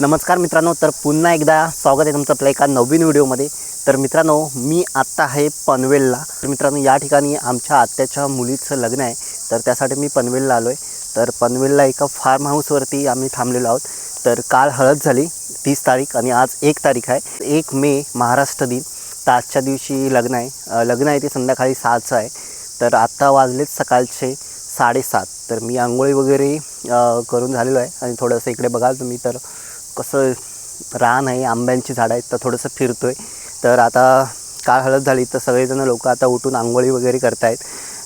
नमस्कार मित्रांनो तर पुन्हा एकदा स्वागत आहे तुमचं आपल्या एका नवीन व्हिडिओमध्ये. तर मित्रांनो मी आत्ता आहे पनवेलला. तर मित्रांनो या ठिकाणी आमच्या आत्याच्या मुलीचं लग्न आहे. तर त्यासाठी मी पनवेलला आलो आहे तर पनवेलला एका फार्म हाऊसवरती आम्ही थांबलेलो आहोत. तर काल हळद झाली तीस तारीख आणि आज एक तारीख आहे. एक मे महाराष्ट्र दिन. तर आजच्या दिवशी लग्न आहे. लग्न आहे ते संध्याकाळी सहाचं आहे. तर आत्ता वाजलेत सकाळचे साडेसात. तर मी आंघोळी वगैरे करून झालेलो आहे. आणि थोडंसं इकडे बघाल तुम्ही तर कसं रान आहे आंब्यांची झाडं आहेत तर थोडंसं फिरतो आहे तर आता काळ हळद झाली तर सगळेजण लोक आता उठून आंघोळी वगैरे करतायत.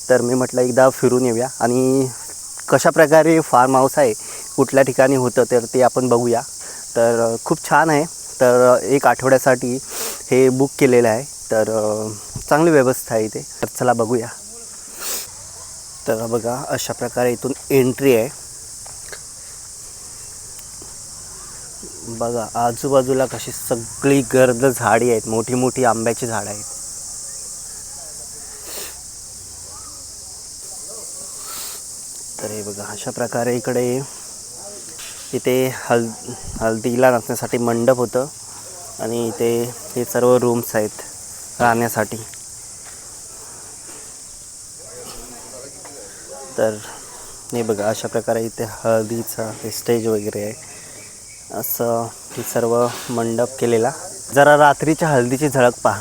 तर मी म्हटलं एकदा फिरून येऊया. आणि कशा प्रकारे फार्म हाऊस आहे कुठल्या ठिकाणी होतं तर ते आपण बघूया. तर खूप छान आहे. तर एक आठवड्यासाठी हे बुक केलेलं आहे. तर चांगली व्यवस्था आहे इथे. तर चला बघूया. तर बघा अशा प्रकारे इथून एंट्री आहे. बघा आजूबाजूला कशी सगळी गर्द झाडी आहेत मोठी मोठी आंब्याची झाडं आहेत. तर हे बघा अशा प्रकारे इकडे इथे हल हल्दीला नाचण्यासाठी मंडप होतं आणि इथे हे सर्व रूम्स आहेत राहण्यासाठी. तर हे बघा अशा प्रकारे इथे हळदीचा स्टेज वगैरे आहे. असं सर्व मंडप केलेला. जरा रात्रीच्या हळदीची झळक पहा.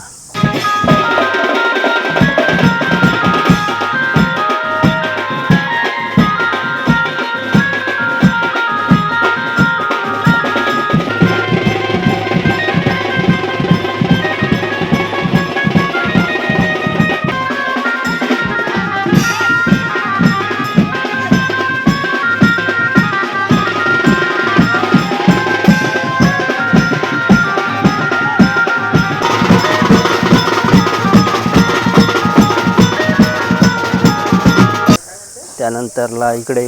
त्यानंतरला इकडे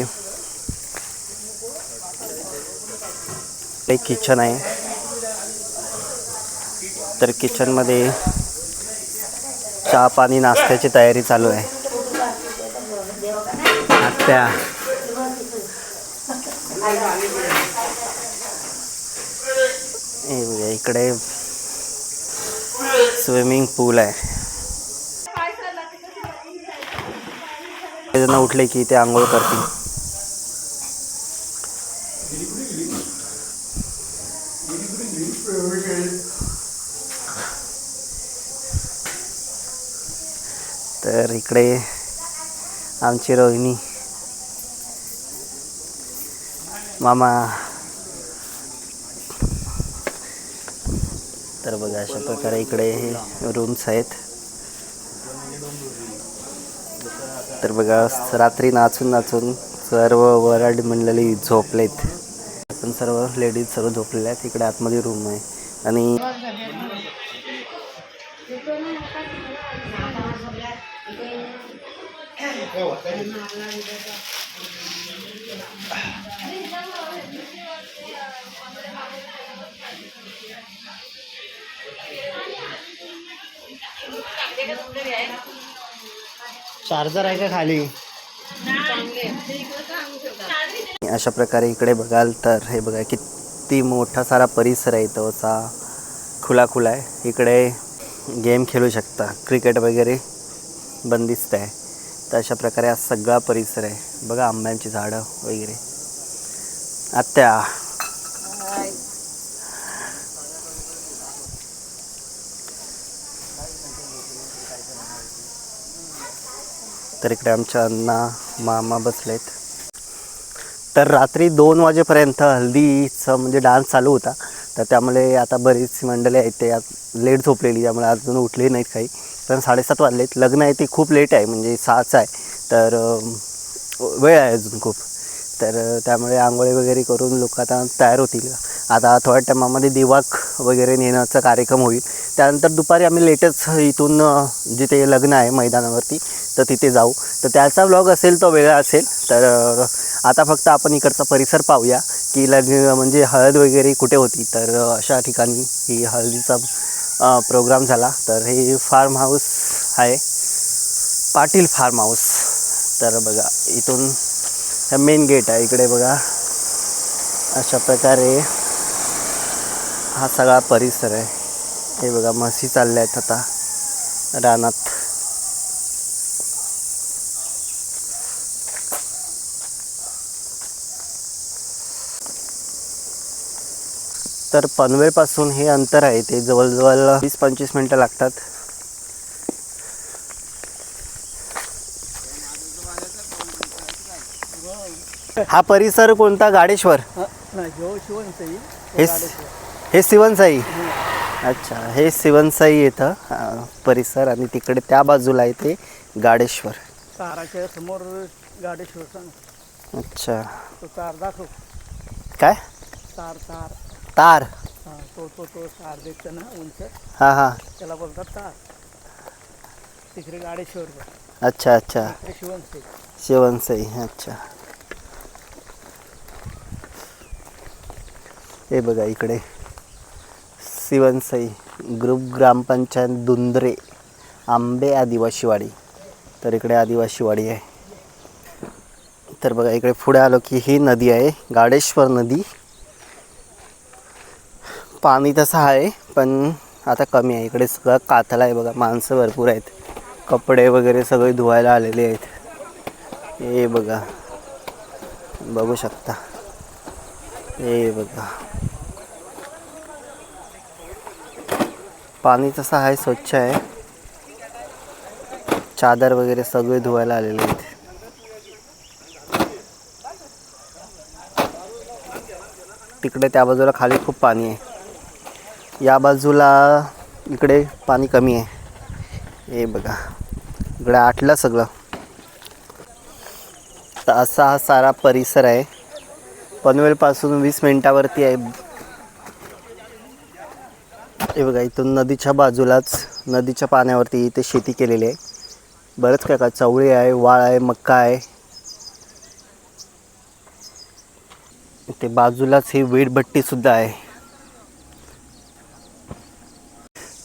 एक किचन आहे. तर किचनमध्ये चहा पाणी नाश्त्याची तयारी चालू आहे. आत्या इकडे स्विमिंग पूल आहे. जण उठले की ते आंघोळ करतील. तर इकडे आमची रोहिणी मामा. तर बघा अशा प्रकारे इकडे हे रूम्स आहेत. तर बघा रात्री नाचून नाचून सर्व वराड मंडळी झोपलेत. पण सर्व लेडीज सर्व झोपलेल्या आहेत. इकडे आतमध्ये रूम आहे. आणि चार्जर आहे का खाली? अशा प्रकारे इकडे बघाल तर हे बघा किती मोठा सारा परिसर आहे तो असा. खुला खुला आहे. इकडे गेम खेळू शकता. क्रिकेट वगैरे बंदिस्त आहे तर अशा प्रकारे हा सगळा परिसर आहे. बघा आंब्यांची झाडं वगैरे. आत्या तर इकडे आमच्या अण्णा मामा बसलेत. तर रात्री दोन वाजेपर्यंत हल्दीचं म्हणजे डान्स चालू होता. तर त्यामुळे आता बरीच मंडळी आहेत ते लेट झोपलेली त्यामुळे अजून उठले नाहीत काही. पण साडेसात वाजलेत. लग्न आहे ते खूप लेट आहे म्हणजे सहाचं आहे. तर वेळ आहे अजून खूप. तर त्यामुळे आंघोळी वगैरे करून लोक आता तयार होतील. आता थोड्या टायमामध्ये दिवाक वगैरे नेण्याचा कार्यक्रम होईल. त्यानंतर दुपारी आम्ही लेटच इथून जिथे लग्न आहे मैदानावरती तर तिथे जाऊ. तर त्याचा व्लॉग असेल तो वेगळा असेल. तर आता फक्त आपण इकडचा परिसर पाहूया की लग्न म्हणजे हळद वगैरे कुठे होती? तर अशा ठिकाणी ही हळदीचा प्रोग्राम झाला. तर हे फार्म हाऊस आहे. पाटील फार्म हाऊस तर बघा इथून मेन गेट आहे इकडे बघा. अशा प्रकारे हा सगळा परिसर आहे. हे बघा म्हशी चालल्या आहेत आता रानात. तर पनवेलपासून हे अंतर आहे ते जवळजवळ वीस पंचवीस मिनटं लागतात. हा परिसर कोणता? गाडेश्वर. हे हे सिवनसाई अच्छा हे सिवनसाई येतं अं, परिसर आणि तिकडे त्या बाजूला आहे ते गाडेश्वर. ताराच्या समोर गाडेश्वरचा ना अच्छा. तो तार दाखव. काय? तार तार. तार. हा, तो तो तो तार दिसतं ना उंच. हां हां. त्याला बोलतात तार. तिकडे गाडेश्वर बघ. अच्छा अच्छा. तिकडे शिवनसाई अच्छा. हे बघा इकडे. शिवनसाई ग्रुप ग्रामपंचायत दुंदरे आंबे आदिवासीवाडी तर इकडे आदिवासीवाडी आहे. तर बघा इकडे पुढे आलो की ही नदी आहे गाडेश्वर नदी. पाणी तसं आहे पण आता कमी आहे. इकडे सगळं कातला आहे बघा माणसं भरपूर आहेत. कपडे वगैरे सगळे धुवायला आलेले आहेत. हे बघा. बघू शकता. हे बघा. पाणी तसं आहे स्वच्छ आहे. चादर वगैरे सगळे धुवायला आलेले आहेत. तिकडे त्या बाजूला खाली खूप पाणी आहे. या बाजूला इकडे पाणी कमी आहे. हे बघा इकडे आटलं सगळं. तर असा हा सारा परिसर आहे. पनवेलपासून वीस मिनटावरती आहे. हे बघा इथून नदीच्या बाजूलाच नदीच्या पाण्यावरती इथे शेती केलेली आहे. बरंच काय का चवळी आहे वाळ आहे मक्का आहे. इथे बाजूलाच ही वीटभट्टीसुद्धा आहे.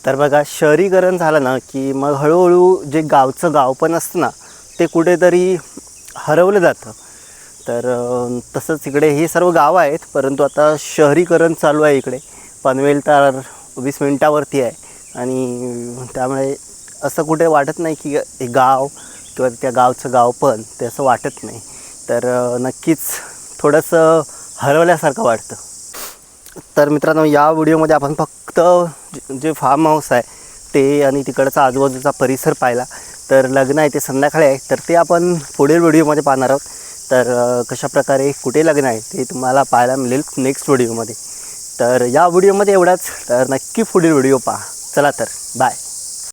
तर बघा शहरीकरण झालं ना की मग हळूहळू जे गावचं गाव पण असतं ना ते कुठेतरी हरवलं जातं. तर तसंच इकडे हे सर्व गावं आहेत परंतु आता शहरीकरण चालू आहे इकडे. पनवेल तर वीस मिनटावरती आहे. आणि त्यामुळे असं कुठे वाटत नाही की हे गाव किंवा त्या गावचं गाव पण ते असं वाटत नाही. तर नक्कीच थोडंसं हरवल्यासारखं वाटतं. तर मित्रांनो या व्हिडिओमध्ये आपण फक्त जे- फार्म हाऊस आहे ते आणि तिकडचा आजूबाजूचा परिसर पाहिला. तर लग्न आहे ते संध्याकाळी आहे तर ते आपण पुढील व्हिडिओमध्ये पाहणार आहोत. तर कशाप्रकारे कुठे लग्न आहे ते तुम्हाला पाहायला मिळेल नेक्स्ट व्हिडिओमध्ये. तर या व्हिडिओमध्ये एवढाच. तर नक्की पुढील व्हिडिओ पहा. चला तर बाय